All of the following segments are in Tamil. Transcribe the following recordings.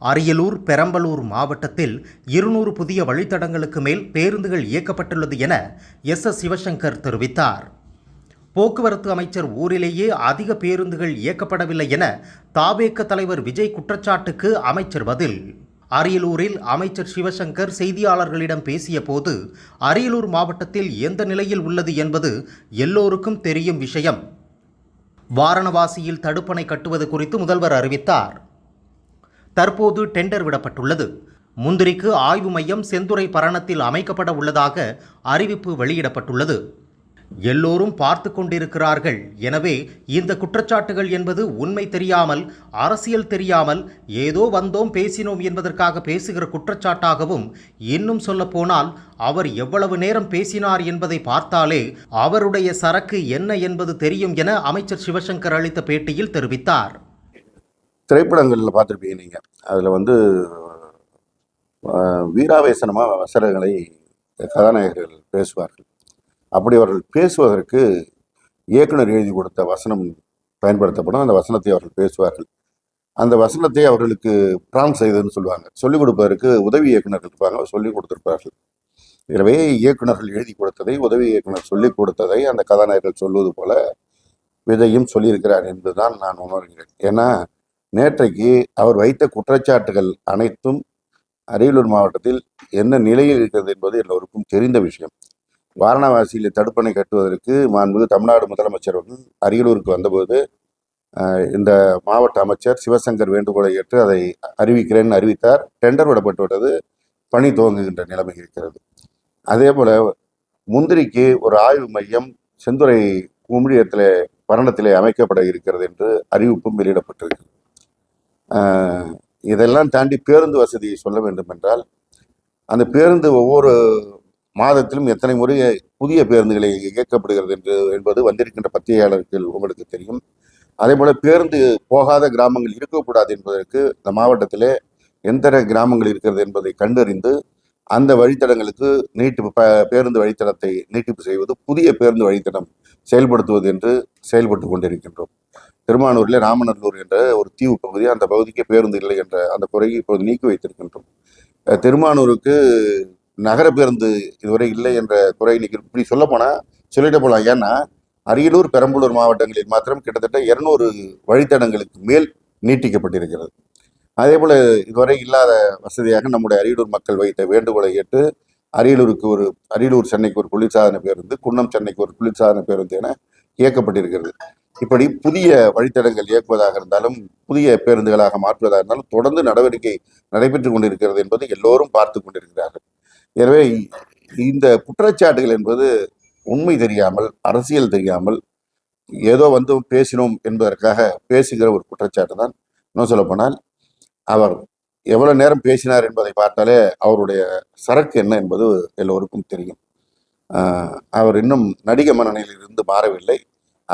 அரியலூர் பெரம்பலூர் மாவட்டத்தில் இருநூறு புதிய வழித்தடங்களுக்கு மேல் பேருந்துகள் இயக்கப்பட்டுள்ளது என எஸ். எஸ். சிவசங்கர் தெரிவித்தார். போக்குவரத்து அமைச்சர் ஊரிலேயே அதிக பேருந்துகள் இயக்கப்படவில்லை என தாவேக்க தலைவர் விஜய் குற்றச்சாட்டுக்கு அமைச்சர் பதில். அரியலூரில் அமைச்சர் சிவசங்கர் செய்தியாளர்களிடம் பேசிய போது அரியலூர் மாவட்டத்தில் எந்த நிலையில் உள்ளது என்பது எல்லோருக்கும் தெரியும் விஷயம். வாரணவாசியில் தடுப்பணை கட்டுவது குறித்து முதல்வர் அறிவித்தார். தற்போது டெண்டர் விடப்பட்டுள்ளது. முந்திரிக்கு ஆய்வு மையம் செந்துறை பரணத்தில் அமைக்கப்பட உள்ளதாக அறிவிப்பு வெளியிடப்பட்டுள்ளது. எல்லோரும் பார்த்து கொண்டிருக்கிறார்கள். எனவே இந்த குற்றச்சாட்டுகள் என்பது உண்மை தெரியாமல் அரசியல் தெரியாமல் ஏதோ வந்தோம் பேசினோம் என்பதற்காக பேசுகிற குற்றச்சாட்டாகவும் இன்னும் சொல்லப்போனால் அவர் எவ்வளவு நேரம் பேசினார் என்பதை பார்த்தாலே அவருடைய சரக்கு என்ன என்பது தெரியும் என அமைச்சர் சிவசங்கர் அளித்த பேட்டியில் தெரிவித்தார். திரைப்படங்களில் பார்த்துருப்பீங்க நீங்கள் அதில் வந்து வீராவேசனமாக வசனங்களை கதாநாயகர்கள் பேசுவார்கள். அப்படி அவர்கள் பேசுவதற்கு இயக்குனர் எழுதி கொடுத்த வசனம் பயன்படுத்தப்படும். அந்த வசனத்தை அவர்கள் பேசுவார்கள். அந்த வசனத்தை அவர்களுக்கு பிரான் செய்ததுன்னு சொல்லுவாங்க. சொல்லிக் கொடுப்பதற்கு உதவி இயக்குநர்கள் இருப்பாங்க. சொல்லிக் கொடுத்துருப்பார்கள். எனவே இயக்குனர்கள் எழுதி கொடுத்ததை உதவி இயக்குனர் சொல்லிக் கொடுத்ததை அந்த கதாநாயகர்கள் சொல்வது போல விதையும் சொல்லியிருக்கிறார் என்பதுதான் நான் உணர்கிறேன். ஏன்னா நேற்றைக்கு அவர் வைத்த குற்றச்சாட்டுகள் அனைத்தும் அரியலூர் மாவட்டத்தில் என்ன நிலையில் இருக்கிறது என்பது எல்லோருக்கும் தெரிந்த விஷயம். வாரணாசியில் தடுப்பணை கட்டுவதற்கு மாண்புமிகு தமிழ்நாடு முதலமைச்சர் அவர்கள் அரியலூருக்கு வந்தபோது இந்த மாவட்ட அமைச்சர் சிவசங்கர் வேண்டுகோளை ஏற்று அதை அறிவிக்கிறேன் அறிவித்தார். டெண்டர் விடப்பட்டு விட்டது. பணி துவங்குகின்ற நிலைமை இருக்கிறது. அதே போல் முந்திரிக்கு ஒரு ஆய்வு மையம் செந்துறை குமிழியத்தில் பரணத்திலே அமைக்கப்பட இருக்கிறது என்று அறிவிப்பும் வெளியிடப்பட்டிருக்கிறது. இதெல்லாம் தாண்டி பேருந்து வசதியை சொல்ல வேண்டும் என்றால் அந்த பேருந்து ஒவ்வொரு மாதத்திலும் எத்தனை முறை புதிய பேருந்துகளை இயக்கப்படுகிறது என்று என்பது வந்திருக்கின்ற பத்திரிகையாளர்கள் உங்களுக்கு தெரியும். அதே போல் பேருந்து போகாத கிராமங்கள் இருக்கக்கூடாது என்பதற்கு இந்த மாவட்டத்திலே எந்த கிராமங்கள் இருக்கிறது என்பதை கண்டறிந்து அந்த வழித்தடங்களுக்கு நீட்டிப்பு ப- பேருந்து வழித்தடத்தை நீட்டிப்பு செய்வது புதிய பேருந்து வழித்தடம் செயல்படுத்துவது என்று செயல்பட்டு கொண்டிருக்கின்றோம். திருமானூரில் ராமநல்லூர் என்ற ஒரு தீவு பகுதி அந்த பகுதிக்கு பேருந்து இல்லை என்ற அந்த குறையை இப்போது நீக்கி வைத்திருக்கின்றோம். திருமானூருக்கு நகர பேருந்து இதுவரை இல்லை என்ற குறை நீக்கி இப்படி சொல்ல போனால் சொல்லிட்டு போகலாம் ஏன்னா அரியலூர் பெரம்பலூர் மாவட்டங்களில் மாத்திரம் கிட்டத்தட்ட இருநூறு வழித்தடங்களுக்கு மேல் நீட்டிக்கப்பட்டிருக்கிறது. அதே போல இதுவரை இல்லாத வசதியாக நம்முடைய அரியலூர் மக்கள் வைத்த வேண்டுகோளை ஏற்று அரியலூருக்கு ஒரு அரியலூர் சென்னைக்கு ஒரு குளிர்சாதன பேருந்து குன்னம் சென்னைக்கு ஒரு குளிர்சாதன பேருந்து என இயக்கப்பட்டிருக்கிறது. இப்படி புதிய வழித்தடங்கள் இயக்குவதாக இருந்தாலும் புதிய பேருந்துகளாக மாற்றுவதாக இருந்தாலும் தொடர்ந்து நடவடிக்கை நடைபெற்றுக் கொண்டிருக்கிறது என்பது எல்லோரும் பார்த்து கொண்டிருக்கிறார்கள். எனவே இந்த குற்றச்சாட்டுகள் என்பது உண்மை தெரியாமல் அரசியல் தெரியாமல் ஏதோ வந்து பேசினோம் என்பதற்காக பேசுகிற ஒரு குற்றச்சாட்டு தான் இன்னும் சொல்லப்போனால் அவர் எவ்வளவு நேரம் பேசினார் என்பதை பார்த்தாலே அவருடைய சரக்கு என்ன என்பது எல்லோருக்கும் தெரியும். அவர் இன்னும் நடிக மனநிலையிலிருந்து மாறவில்லை.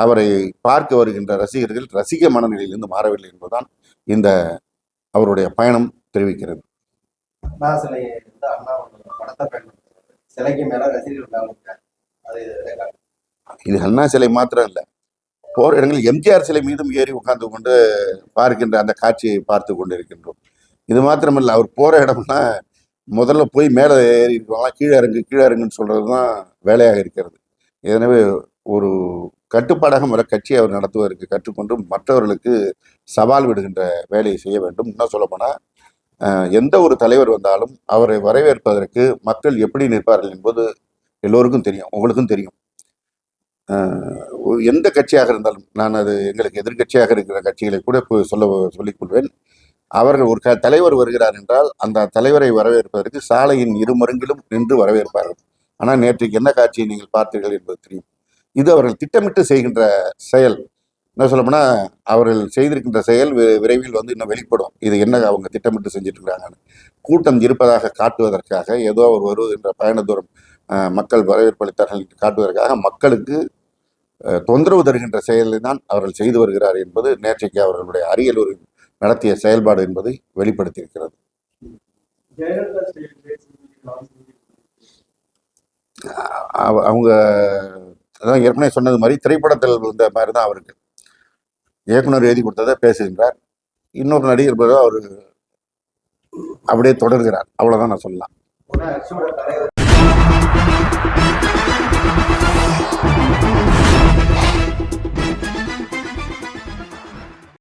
அவரை பார்க்க வருகின்ற ரசிகர்கள் ரசிக மனநிலையிலிருந்து மாறவில்லை என்பதுதான் இந்த அவருடைய பயணம் தெரிவிக்கிறது. இது அண்ணா சிலை மாத்திரம் இல்லை. போர் இடங்களில் எம்ஜிஆர் சிலை மீதும் ஏறி உட்கார்ந்து கொண்டு பார்க்கின்ற அந்த காட்சியை பார்த்து கொண்டிருக்கின்றோம். இது மாத்திரமில்லை அவர் போகிற இடம்னா முதல்ல போய் மேலே ஏறி இருக்கலாம் கீழே இறங்கு கீழே இறங்குன்னு சொல்கிறது தான் வேலையாக இருக்கிறது. எனவே ஒரு கட்டுப்பாடாக முறை கட்சியை அவர் நடத்துவதற்கு கற்றுக்கொண்டு மற்றவர்களுக்கு சவால் விடுகின்ற வேலையை செய்ய வேண்டும். இன்னும் சொல்லப்போனால் எந்த ஒரு தலைவர் வந்தாலும் அவரை வரவேற்பதற்கு மக்கள் எப்படி நிற்பார்கள் என்பது எல்லோருக்கும் தெரியும் உங்களுக்கும் தெரியும். எந்த கட்சியாக இருந்தாலும் நான் அது எங்களுக்கு எதிர்க்கட்சியாக இருக்கிற கட்சிகளை கூட சொல்ல சொல்லிக் கொள்வேன் அவர்கள் ஒரு க தலைவர் வருகிறார் என்றால் அந்த தலைவரை வரவேற்பதற்கு சாலையின் இருமருங்கிலும் நின்று வரவேற்பார்கள். ஆனால் நேற்றைக்கு என்ன காட்சியை நீங்கள் பார்த்தீர்கள் என்பது தெரியும். இது அவர்கள் திட்டமிட்டு செய்கின்ற செயல். என்ன சொல்லப்போனா அவர்கள் செய்திருக்கின்ற செயல் வி- விரைவில் வந்து இன்னும் வெளிப்படும். இது என்ன அவங்க திட்டமிட்டு செஞ்சுட்டு இருக்கிறாங்கன்னு கூட்டம் இருப்பதாக காட்டுவதற்காக ஏதோ அவர் வருவதென்ற பயண தூரம் மக்கள் வரவேற்பளித்தார்கள் காட்டுவதற்காக மக்களுக்கு தொந்தரவு தருகின்ற செயலை தான் அவர்கள் செய்து வருகிறார் என்பது நேற்றைக்கு அவர்களுடைய அரியலூர் நடத்திய செயல்பாடு என்பதை வெளிப்படுத்தியிருக்கிறது. அவங்க அதான் ஏற்கனவே சொன்னது மாதிரி திரைப்படத்தில் இருந்த மாதிரி தான் அவருக்கு. இயக்குனர் எழுதி கொடுத்ததை பேசுகின்றார். இன்னொரு நடிகர் அவர் அப்படியே தொடர்கிறார். அவ்வளோதான் நான் சொல்லலாம். Thank you. Ah!